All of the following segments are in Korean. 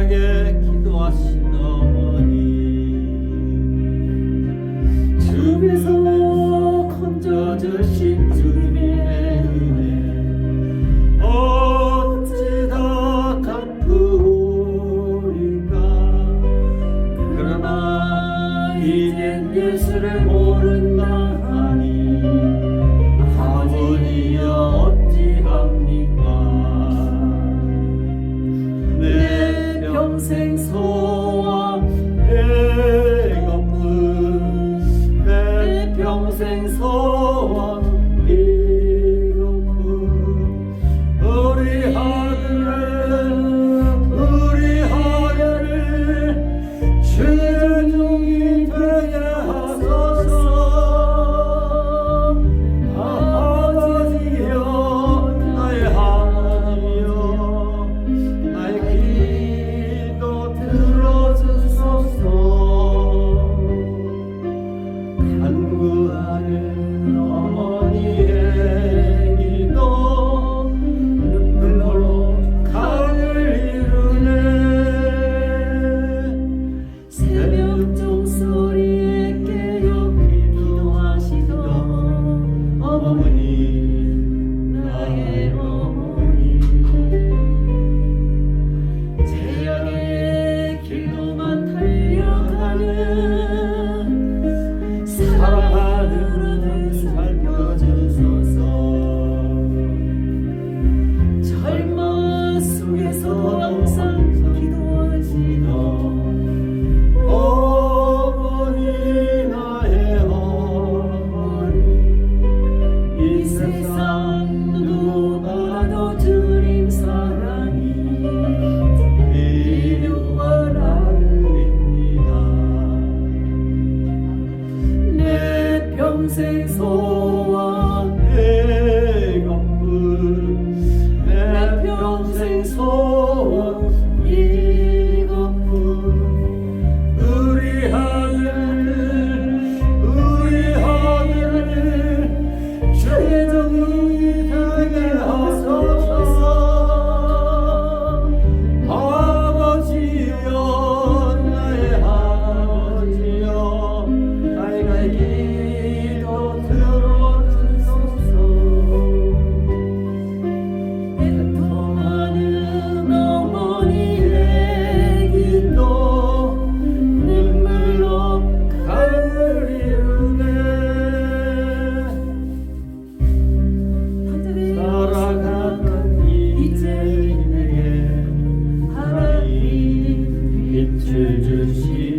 간절하게 기도하시더니. 주에서 건져주신 주님의 은혜 어찌 다 갚으리까? 그러나 이젠 예수를 못 songs exalt. Oh. 是真心。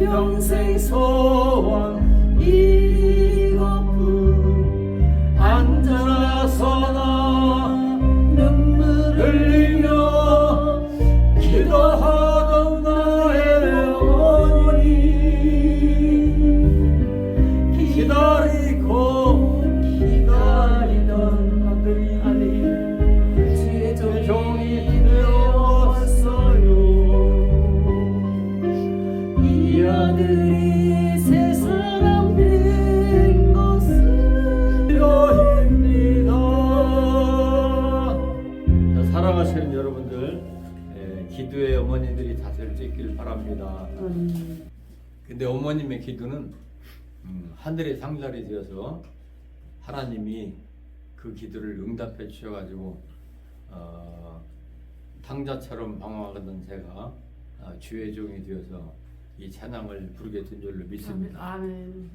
永生所望。 어머니들이 자세를 찍길 바랍니다. 음. 근데 어머님의 기도는 음, 하늘의 상자리 되어서 하나님이 그 기도를 응답해 주셔가지고 어, 탕자처럼 방황하던 제가 어, 주의 종이 되어서 이 찬양을 부르게 된 줄로 믿습니다. 아멘. 아멘.